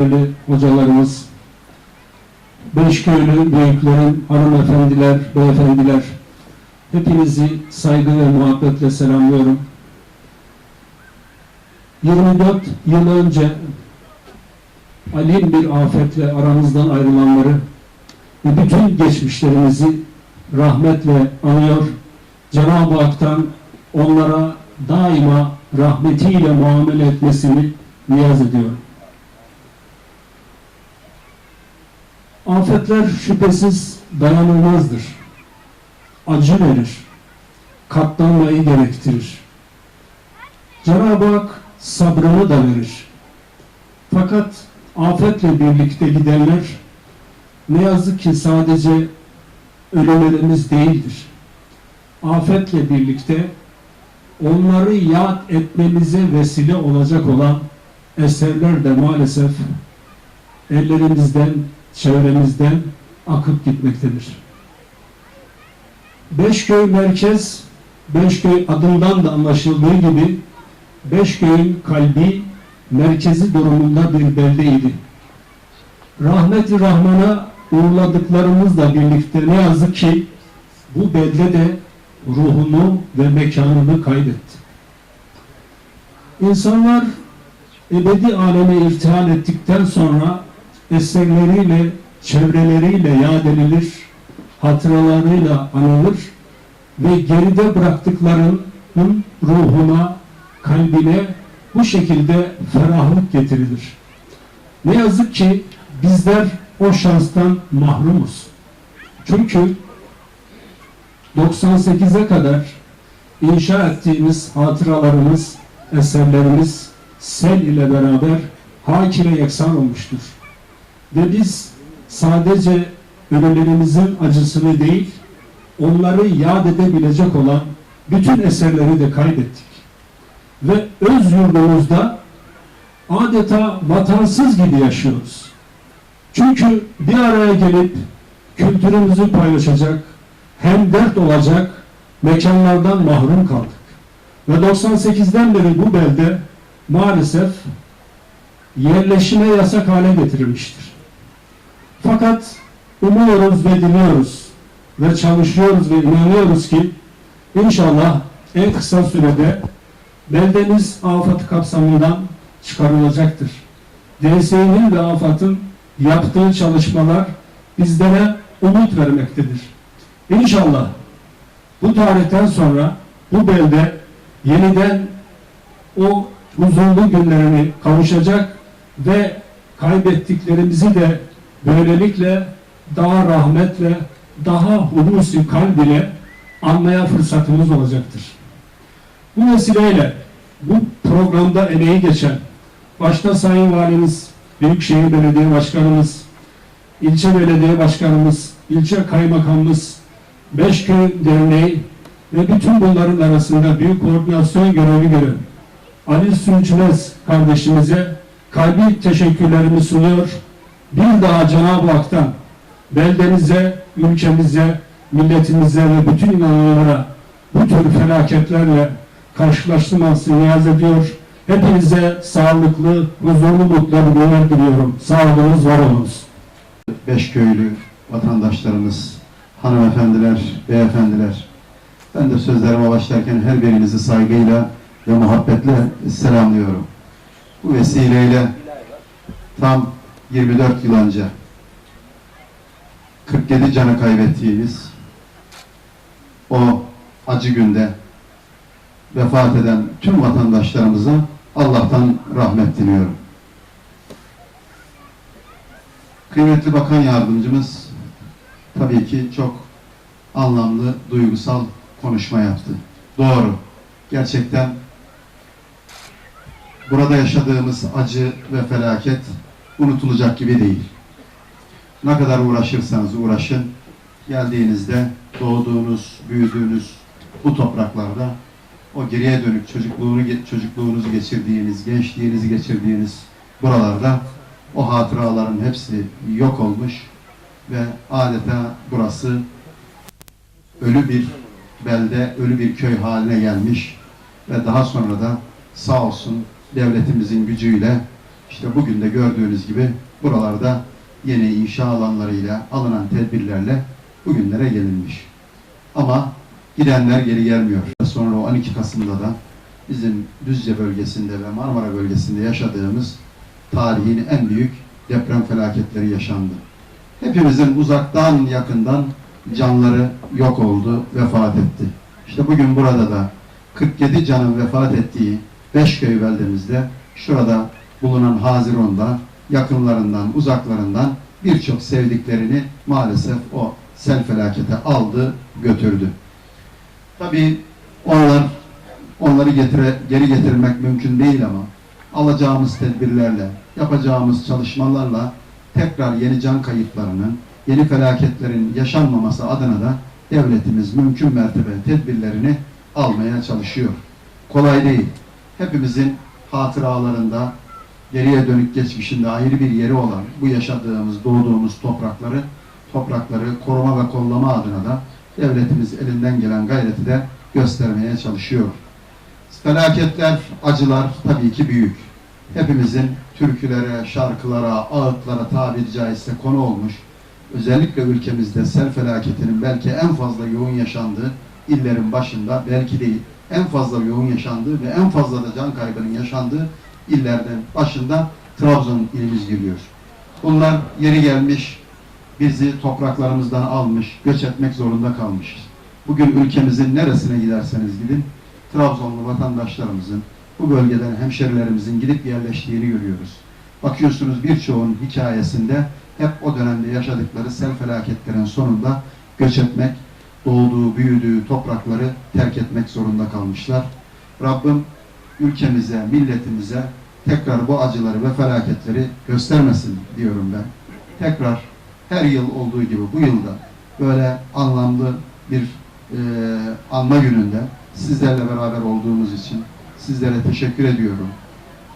Değerli hocalarımız, Beşköylü büyüklerim, hanımefendiler, beyefendiler, hepinizi saygı ve muhabbetle selamlıyorum. 24 yıl önce alim bir afetle aramızdan ayrılanları ve bütün geçmişlerimizi rahmetle anıyor. Cenab-ı Hak'tan onlara daima rahmetiyle muamele etmesini niyaz ediyorum. Afetler şüphesiz dayanılmazdır. Acı verir. Katlanmayı gerektirir. Cenab-ı Hak sabrını da verir. Fakat afetle birlikte gidenler ne yazık ki sadece ölülerimiz değildir. Afetle birlikte onları yad etmemize vesile olacak olan eserler de maalesef ellerimizden, çevremizden akıp gitmektedir. Beşköy merkez, Beşköy adından da anlaşıldığı gibi Beşköy'ün kalbi, merkezi durumunda bir beldeydi. Rahmeti Rahman'a uğurladıklarımızla birlikte ne yazık ki bu belde de ruhunu ve mekanını kaybetti. İnsanlar ebedi aleme irtihal ettikten sonra eserleriyle, çevreleriyle yad edilir, hatıralarıyla anılır ve geride bıraktıklarının ruhuna, kalbine bu şekilde ferahlık getirilir. Ne yazık ki bizler o şanstan mahrumuz. Çünkü 98'e kadar inşa ettiğimiz hatıralarımız, eserlerimiz sel ile beraber hakire yeksan olmuştur. Ve biz sadece ölülerimizin acısını değil, onları yad edebilecek olan bütün eserleri de kaybettik. Ve öz yurdumuzda adeta vatansız gibi yaşıyoruz. Çünkü bir araya gelip kültürümüzü paylaşacak, hem dert olacak mekanlardan mahrum kaldık. Ve 98'den beri bu belde maalesef yerleşime yasak hale getirilmiştir. Fakat umuyoruz ve diliyoruz ve çalışıyoruz ve inanıyoruz ki inşallah en kısa sürede beldemiz afet kapsamından çıkarılacaktır. DSİ'nin ve AFAD'ın yaptığı çalışmalar bizlere umut vermektedir. İnşallah bu tarihten sonra bu belde yeniden o huzurlu günlerini kavuşacak ve kaybettiklerimizi de böylelikle daha rahmetle, daha hulusi kalb ile anmaya fırsatımız olacaktır. Bu vesileyle bu programda emeği geçen başta Sayın Valimiz, Büyükşehir Belediye Başkanımız, ilçe belediye başkanımız, ilçe kaymakamımız, Beşköy Derneği ve bütün bunların arasında büyük koordinasyon görevi gören Ali Sünçmez kardeşimize kalbi teşekkürlerimi sunuyor. Bir daha Cenab-ı Hak'tan beldemize, ülkemize, milletimize ve bütün inananlara bu tür felaketlerle karşılaştırmasını niyaz ediyor. Hepinize sağlıklı, huzurlu, mutlu günler diliyorum. Sağ olunuz, var olunuz. Beşköylü vatandaşlarımız, hanımefendiler, beyefendiler. Ben de sözlerime başlarken her birinizi saygıyla ve muhabbetle selamlıyorum. Bu vesileyle tam 24 yıl önce 47 canı kaybettiğimiz o acı günde vefat eden tüm vatandaşlarımıza Allah'tan rahmet diliyorum. Kıymetli Bakan Yardımcımız tabii ki çok anlamlı, duygusal konuşma yaptı. Doğru. Gerçekten burada yaşadığımız acı ve felaket unutulacak gibi değil. Ne kadar uğraşırsanız uğraşın, geldiğinizde doğduğunuz, büyüdüğünüz bu topraklarda o geriye dönük çocukluğunu, çocukluğunuzu geçirdiğiniz, gençliğinizi geçirdiğiniz buralarda o hatıraların hepsi yok olmuş ve adeta burası ölü bir belde, ölü bir köy haline gelmiş ve daha sonra da sağ olsun devletimizin gücüyle İşte bugün de gördüğünüz gibi buralarda yeni inşa alanlarıyla alınan tedbirlerle bugünlere gelinmiş. Ama gidenler geri gelmiyor. Sonra o 12 Kasım'da da bizim Düzce bölgesinde ve Marmara bölgesinde yaşadığımız tarihin en büyük deprem felaketleri yaşandı. Hepimizin uzaktan yakından canları yok oldu, vefat etti. İşte bugün burada da 47 canın vefat ettiği Beşköy beldemizde şurada bulunan Haziron'da yakınlarından, uzaklarından birçok sevdiklerini maalesef o sel felakete aldı, götürdü. Tabii onlar onları getire, geri getirmek mümkün değil ama alacağımız tedbirlerle, yapacağımız çalışmalarla tekrar yeni can kayıplarının, yeni felaketlerin yaşanmaması adına da devletimiz mümkün mertebe tedbirlerini almaya çalışıyor. Kolay değil. Hepimizin hatıralarında, geriye dönük geçmişinde ayrı bir yeri olan bu yaşadığımız, doğduğumuz toprakları, toprakları koruma ve kollama adına da devletimiz elinden gelen gayreti de göstermeye çalışıyor. Felaketler, acılar tabii ki büyük. Hepimizin türkülere, şarkılara, ağıtlara tabiri caizse konu olmuş. Özellikle ülkemizde sel felaketinin belki en fazla yoğun yaşandığı illerin başında belki değil, en fazla yoğun yaşandığı ve en fazla da can kaybının yaşandığı illerden başında Trabzon ilimiz geliyor. Bunlar yeri gelmiş, bizi topraklarımızdan almış, göç etmek zorunda kalmışız. Bugün ülkemizin neresine giderseniz gidin, Trabzonlu vatandaşlarımızın, bu bölgeden hemşerilerimizin gidip yerleştiğini görüyoruz. Bakıyorsunuz birçoğun hikayesinde hep o dönemde yaşadıkları sel felaketlerin sonunda göç etmek, doğduğu, büyüdüğü toprakları terk etmek zorunda kalmışlar. Rabbim ülkemize, milletimize tekrar bu acıları ve felaketleri göstermesin diyorum ben. Tekrar her yıl olduğu gibi bu yılda böyle anlamlı bir e, anma gününde sizlerle beraber olduğumuz için sizlere teşekkür ediyorum.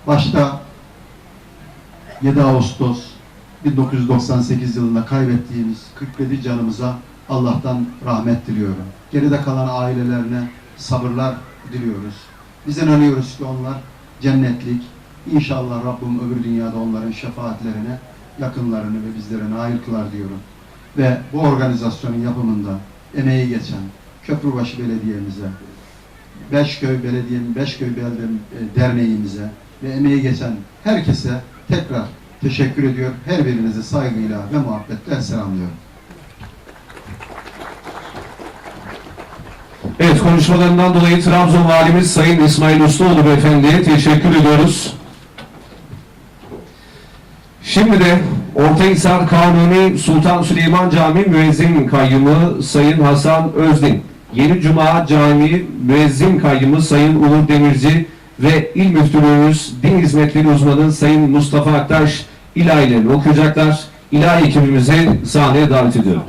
Başta 7 Ağustos 1998 yılında kaybettiğimiz 47 canımıza Allah'tan rahmet diliyorum. Geride kalan ailelerine sabırlar diliyoruz. Biz inanıyoruz ki onlar cennetlik. İnşallah Rabbim öbür dünyada onların şefaatlerine, yakınlarını ve bizlere nail kılar diyorum. Ve bu organizasyonun yapımında emeği geçen Köprübaşı Belediye'mize, Beşköy Belediye, Beşköy Belde e, Derneğimize ve emeği geçen herkese tekrar teşekkür ediyor. Her birinizi saygıyla ve muhabbetle selamlıyorum. Evet konuşmalarından dolayı Trabzon Valimiz Sayın İsmail Ustaoğlu Beyefendi'ye teşekkür ediyoruz. Şimdi de Ortahisar Kanuni Sultan Süleyman Camii Müezzin Kayyımı Sayın Hasan Özdin, Yeni Cuma Camii Müezzin Kayyımı Sayın Uğur Demirci ve İl Müftülüğümüz Din Hizmetleri Uzmanı Sayın Mustafa Aktaş ilahilerini okuyacaklar. İlahi ekibimizi sahneye davet ediyorum.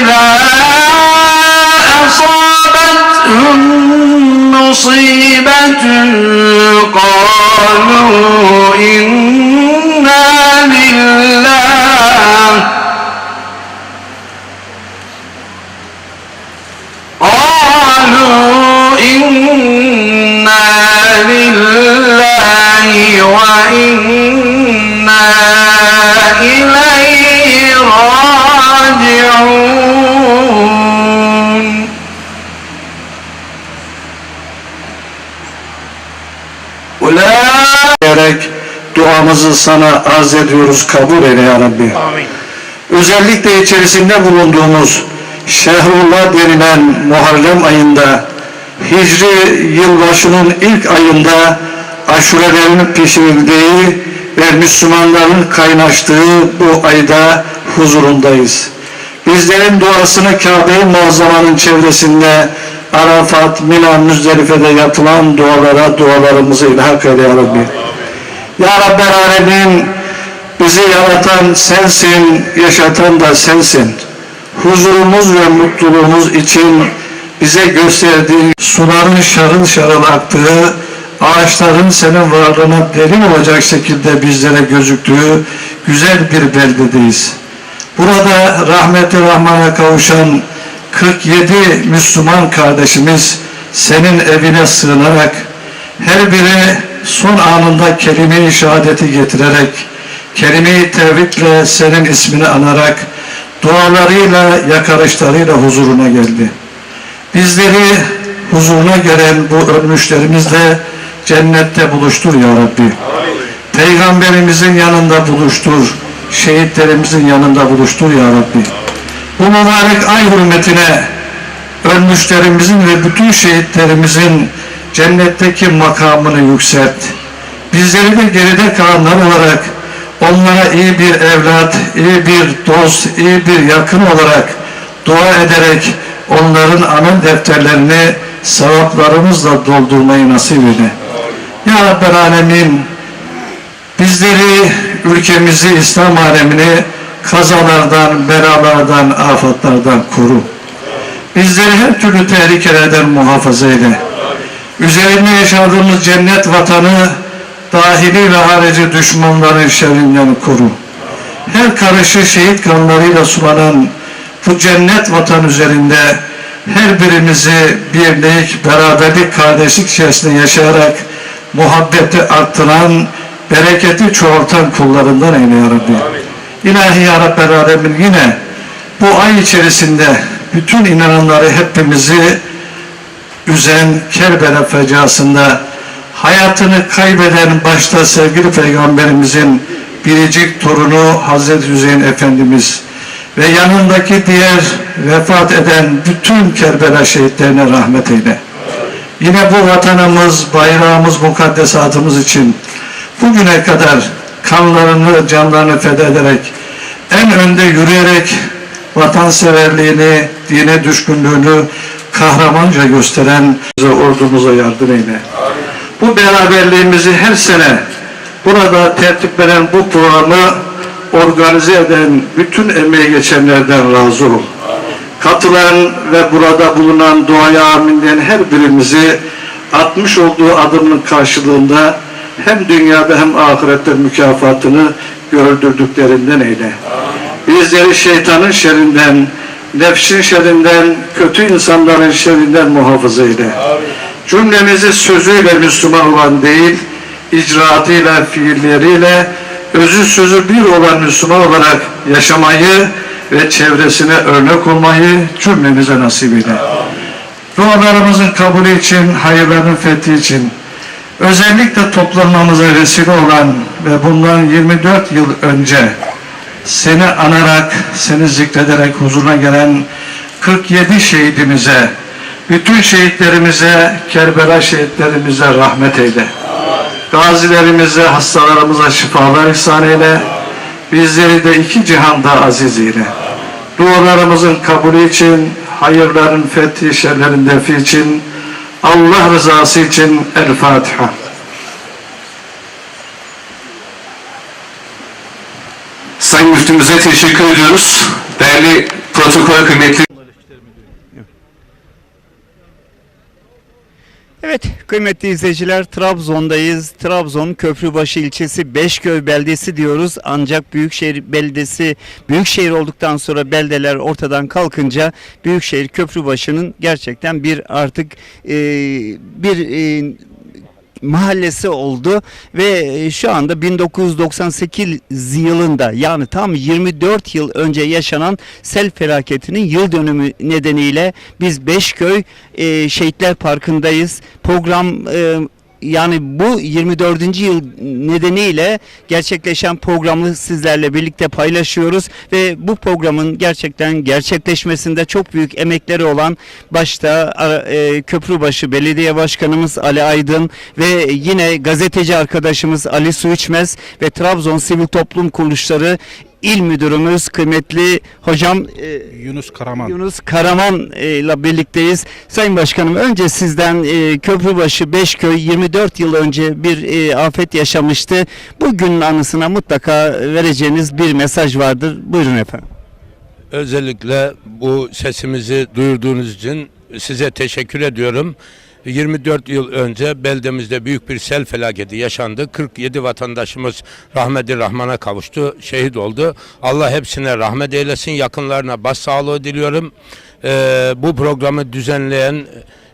إذا أصابتهم مصيبة قالوا إنا لله. قالوا إنا لله وإنا إليه راجعون. Diyerek duamızı sana arz ediyoruz. Kabul eyle ya Rabbi. Amin. Özellikle içerisinde bulunduğumuz Şehrullah denilen Muharrem ayında Hicri yılbaşının ilk ayında aşurelerin pişirildiği ve Müslümanların kaynaştığı bu ayda huzurundayız. Bizlerin duasını Kabe-i Muazzama'nın çevresinde Arafat, Mina, Müzdelife'de yapılan dualara dualarımızı ilhak eyle ya Rabbi. Ya Rabbel Alemin bizi yaratan sensin, yaşatan da sensin. Huzurumuz ve mutluluğumuz için bize gösterdiğin suların şarıl şarıl aktığı, ağaçların senin varlığına delil olacak şekilde bizlere gözüktüğü güzel bir beldedeyiz. Burada rahmeti rahmana kavuşan 47 Müslüman kardeşimiz senin evine sığınarak her biri son anında kelime-i şehadeti getirerek kelime-i tevhidle senin ismini anarak dualarıyla yakarışlarıyla huzuruna geldi. Bizleri huzuruna gelen bu ölmüşlerimizle cennette buluştur ya Rabbi. Peygamberimizin yanında buluştur. Şehitlerimizin yanında buluştur ya Rabbi. Bu mübarek ay hürmetine ölmüşlerimizin ve bütün şehitlerimizin cennetteki makamını yükselt. Bizleri de geride kalanlar olarak onlara iyi bir evlat, iyi bir dost, iyi bir yakın olarak dua ederek onların amel defterlerini sevaplarımızla doldurmayı nasip eyle. Ya Rabbel Alemin bizleri, ülkemizi, İslam alemini kazalardan, belalardan, afatlardan koru. Bizleri her türlü tehlikelerden muhafaza eyle. Üzerinde yaşadığımız cennet vatanı dahili ve harici düşmanların şerrinden koru. Her karışı şehit kanlarıyla sulanan bu cennet vatan üzerinde her birimizi birlik, beraberlik, kardeşlik içerisinde yaşayarak muhabbeti arttıran, bereketi çoğaltan kullarından eyle ya Rabbi. İlahi ya Rabbel Alemin yine bu ay içerisinde bütün inananları hepimizi üzen Kerbela fecasında hayatını kaybeden başta sevgili peygamberimizin biricik torunu Hazreti Hüseyin Efendimiz ve yanındaki diğer vefat eden bütün Kerbela şehitlerine rahmet eyle. Yine bu vatanımız, bayrağımız, mukaddesatımız için bugüne kadar kanlarını, canlarını feda ederek en önde yürüyerek vatanseverliğini, dine düşkünlüğünü kahramanca gösteren ordumuza yardım eyle. Bu beraberliğimizi her sene burada tertiplenen bu programı organize eden bütün emeği geçenlerden razı ol. Katılan ve burada bulunan duaya amin diyen her birimizi atmış olduğu adımın karşılığında hem dünyada hem ahirette mükafatını gördürdüklerinden eyle. Bizleri şeytanın şerrinden, nefsin şerrinden, kötü insanların şerrinden muhafaza eyle. Cümlemizi sözüyle Müslüman olan değil, icraatıyla, fiilleriyle, özü sözü bir olan Müslüman olarak yaşamayı ve çevresine örnek olmayı cümlemize nasip eyle. Dualarımızın kabulü için, hayırların fethi için, özellikle toplanmamıza vesile olan ve bundan 24 yıl önce seni anarak, seni zikrederek huzuruna gelen 47 şehidimize, bütün şehitlerimize, Kerbela şehitlerimize rahmet eyle. Gazilerimize, hastalarımıza şifalar ihsan eyle. Bizleri de iki cihanda aziz eyle. Dualarımızın kabulü için, hayırların fethi, şerlerin defi için, Allah rızası için El Fatiha. Sayın Müftümüze teşekkür ediyoruz. Değerli protokol kıymetli Evet kıymetli izleyiciler Trabzon'dayız. Trabzon Köprübaşı ilçesi Beşköy beldesi diyoruz. Ancak Büyükşehir beldesi Büyükşehir olduktan sonra beldeler ortadan kalkınca Büyükşehir Köprübaşı'nın gerçekten bir artık e, bir e, mahallesi oldu ve e, şu anda 1998 yılında yani tam 24 yıl önce yaşanan sel felaketinin yıl dönümü nedeniyle biz Beşköy e, Şehitler Parkı'ndayız. Program e, yani bu 24. yıl nedeniyle gerçekleşen programı sizlerle birlikte paylaşıyoruz ve bu programın gerçekten gerçekleşmesinde çok büyük emekleri olan başta e, Köprübaşı Belediye Başkanımız Ali Aydın ve yine gazeteci arkadaşımız Ali Su İçmez ve Trabzon Sivil Toplum Kuruluşları İl Müdürümüz kıymetli hocam e, Yunus Karaman. Yunus Karaman e, ile birlikteyiz. Sayın Başkanım önce sizden e, Köprübaşı Beşköy 24 yıl önce bir e, afet yaşamıştı. Bugünün anısına mutlaka vereceğiniz bir mesaj vardır. Buyurun efendim. Özellikle bu sesimizi duyurduğunuz için size teşekkür ediyorum. 24 yıl önce beldemizde büyük bir sel felaketi yaşandı. 47 vatandaşımız rahmeti rahmana kavuştu, şehit oldu. Allah hepsine rahmet eylesin, yakınlarına başsağlığı diliyorum. Ee, bu programı düzenleyen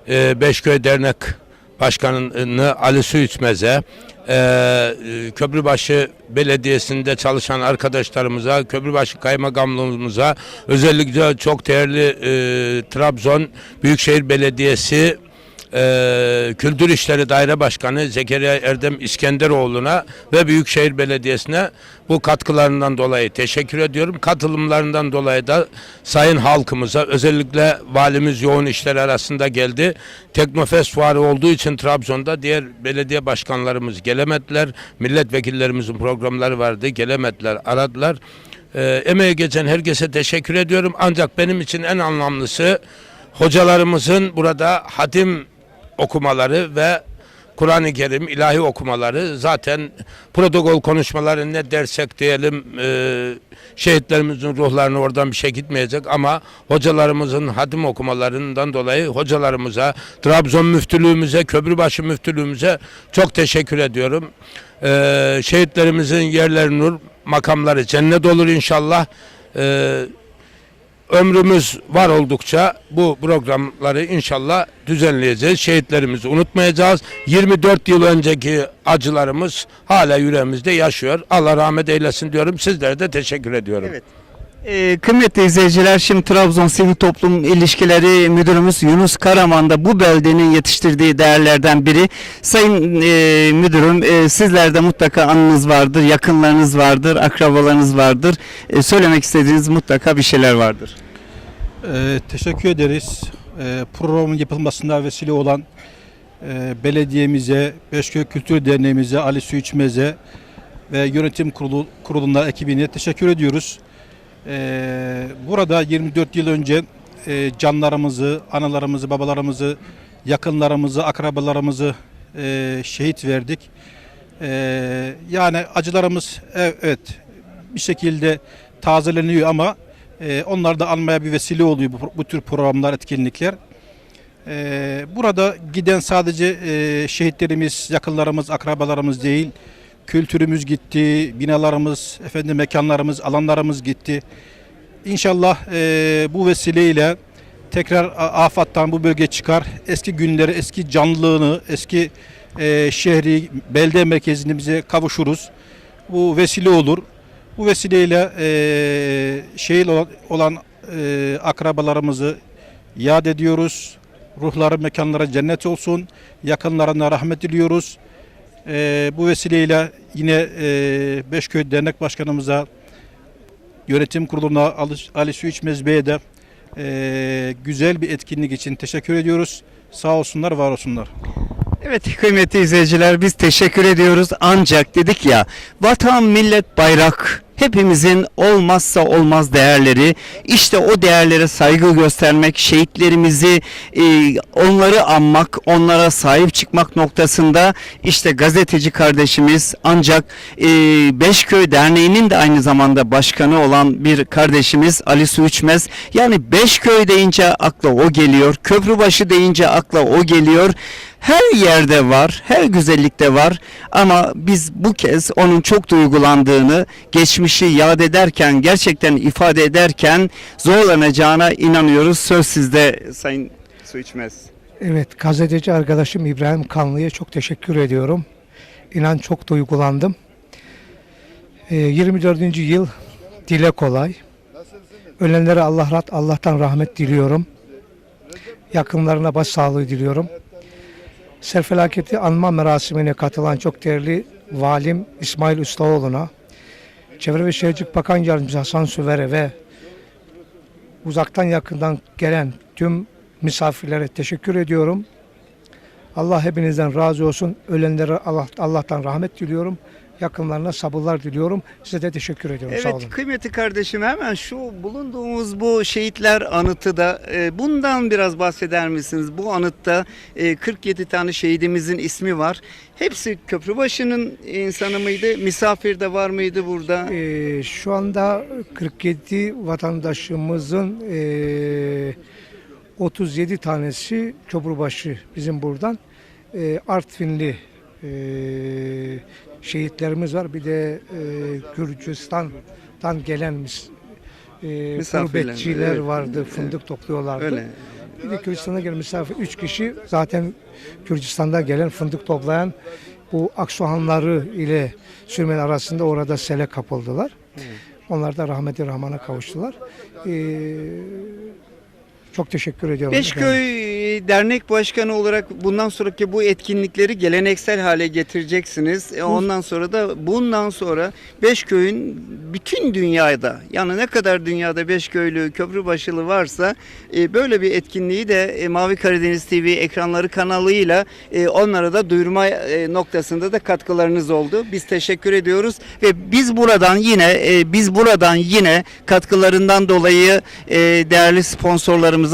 e, Beşköy Dernek Başkanı Ali Su e, Köprübaşı Belediyesi'nde çalışan arkadaşlarımıza, Köprübaşı Kaymakamlığımıza, özellikle çok değerli e, Trabzon Büyükşehir Belediyesi e, Kültür İşleri Daire Başkanı Zekeriya Erdem İskenderoğlu'na ve Büyükşehir Belediyesi'ne bu katkılarından dolayı teşekkür ediyorum. Katılımlarından dolayı da sayın halkımıza özellikle valimiz yoğun işler arasında geldi. Teknofest fuarı olduğu için Trabzon'da diğer belediye başkanlarımız gelemediler. Milletvekillerimizin programları vardı gelemediler aradılar. E, emeği geçen herkese teşekkür ediyorum. Ancak benim için en anlamlısı hocalarımızın burada hatim okumaları ve Kur'an-ı Kerim ilahi okumaları zaten protokol konuşmaları ne dersek diyelim e, şehitlerimizin ruhlarına oradan bir şey gitmeyecek ama hocalarımızın hatim okumalarından dolayı hocalarımıza, Trabzon müftülüğümüze, Köprübaşı müftülüğümüze çok teşekkür ediyorum. E, şehitlerimizin yerleri nur, makamları cennet olur inşallah. E, ömrümüz var oldukça bu programları inşallah düzenleyeceğiz. Şehitlerimizi unutmayacağız. 24 yıl önceki acılarımız hala yüreğimizde yaşıyor. Allah rahmet eylesin diyorum. Sizlere de teşekkür ediyorum. Evet. Ee, kıymetli izleyiciler şimdi Trabzon Sivil Toplum İlişkileri Müdürümüz Yunus Karaman da bu beldenin yetiştirdiği değerlerden biri. Sayın e, Müdürüm e, sizlerde mutlaka anınız vardır, yakınlarınız vardır, akrabalarınız vardır. E, söylemek istediğiniz mutlaka bir şeyler vardır. Ee, teşekkür ederiz. Ee, programın yapılmasına vesile olan e, belediyemize, Beşköy Kültür Derneğimize, Ali Su İçmez'e ve yönetim kurulu, kuruluna, ekibine teşekkür ediyoruz. Ee, burada 24 yıl önce e, canlarımızı, analarımızı, babalarımızı, yakınlarımızı, akrabalarımızı e, şehit verdik. Ee, yani acılarımız e- evet bir şekilde tazeleniyor ama ee, onlar da almaya bir vesile oluyor bu, bu tür programlar, etkinlikler. Ee, burada giden sadece e, şehitlerimiz, yakınlarımız, akrabalarımız değil, kültürümüz gitti, binalarımız, efendim mekanlarımız, alanlarımız gitti. İnşallah e, bu vesileyle tekrar afattan bu bölge çıkar. Eski günleri, eski canlılığını, eski e, şehri, belde merkezini bize kavuşuruz. Bu vesile olur. Bu vesileyle e, olan, olan e, akrabalarımızı yad ediyoruz. Ruhları mekanlara cennet olsun. Yakınlarına rahmet diliyoruz. E, bu vesileyle yine e, Beşköy Dernek Başkanımıza, yönetim kuruluna Ali, Ali Su İçmez Bey'e de e, güzel bir etkinlik için teşekkür ediyoruz. Sağ olsunlar, var olsunlar. Evet kıymetli izleyiciler biz teşekkür ediyoruz ancak dedik ya vatan millet bayrak hepimizin olmazsa olmaz değerleri işte o değerlere saygı göstermek şehitlerimizi e, onları anmak onlara sahip çıkmak noktasında işte gazeteci kardeşimiz ancak e, Beşköy Derneği'nin de aynı zamanda başkanı olan bir kardeşimiz Ali Su İçmez. Yani Beşköy deyince akla o geliyor Köprübaşı deyince akla o geliyor her yerde var, her güzellikte var ama biz bu kez onun çok duygulandığını, geçmişi yad ederken, gerçekten ifade ederken zorlanacağına inanıyoruz. Söz sizde Sayın Su İçmez. Evet, gazeteci arkadaşım İbrahim Kanlı'ya çok teşekkür ediyorum. İnan çok duygulandım. Ee, 24. yıl dile kolay. Ölenlere Allah rahat, Allah'tan rahmet diliyorum. Yakınlarına başsağlığı diliyorum. Sel felaketi anma merasimine katılan çok değerli valim İsmail Ustaoğlu'na, Çevre ve Şehircilik Bakan Yardımcısı Hasan Süver'e ve uzaktan yakından gelen tüm misafirlere teşekkür ediyorum. Allah hepinizden razı olsun. Ölenlere Allah, Allah'tan rahmet diliyorum. Yakınlarına sabırlar diliyorum. Size de teşekkür ediyorum. Sağ olun. Evet kıymetli kardeşim hemen şu bulunduğumuz bu şehitler anıtı da e, bundan biraz bahseder misiniz? Bu anıtta e, 47 tane şehidimizin ismi var. Hepsi Köprübaşı'nın insanı mıydı? Misafir de var mıydı burada? Ee, şu anda 47 vatandaşımızın ee, 37 tanesi Köprübaşı bizim buradan. E, Artvinli e, şehitlerimiz var. Bir de e, Gürcistan'dan gelen e, gurbetçiler evet. vardı. Fındık topluyorlardı. Öyle. Bir de Gürcistan'da gelen misafir 3 kişi zaten Gürcistan'da gelen fındık toplayan bu Aksohanları ile Sürmen arasında orada sele kapıldılar. Onlar da rahmeti rahmana kavuştular. Ee, çok teşekkür ediyorum. Beşköy Dernek Başkanı olarak bundan sonraki bu etkinlikleri geleneksel hale getireceksiniz. E, Ondan sonra da bundan sonra Beşköy'ün bütün dünyada yani ne kadar dünyada Beşköylü, Köprübaşılı varsa e, böyle bir etkinliği de e, Mavi Karadeniz TV ekranları kanalıyla e, onlara da duyurma e, noktasında da katkılarınız oldu. Biz teşekkür ediyoruz ve biz buradan yine e, biz buradan yine katkılarından dolayı e, değerli sponsorlarımıza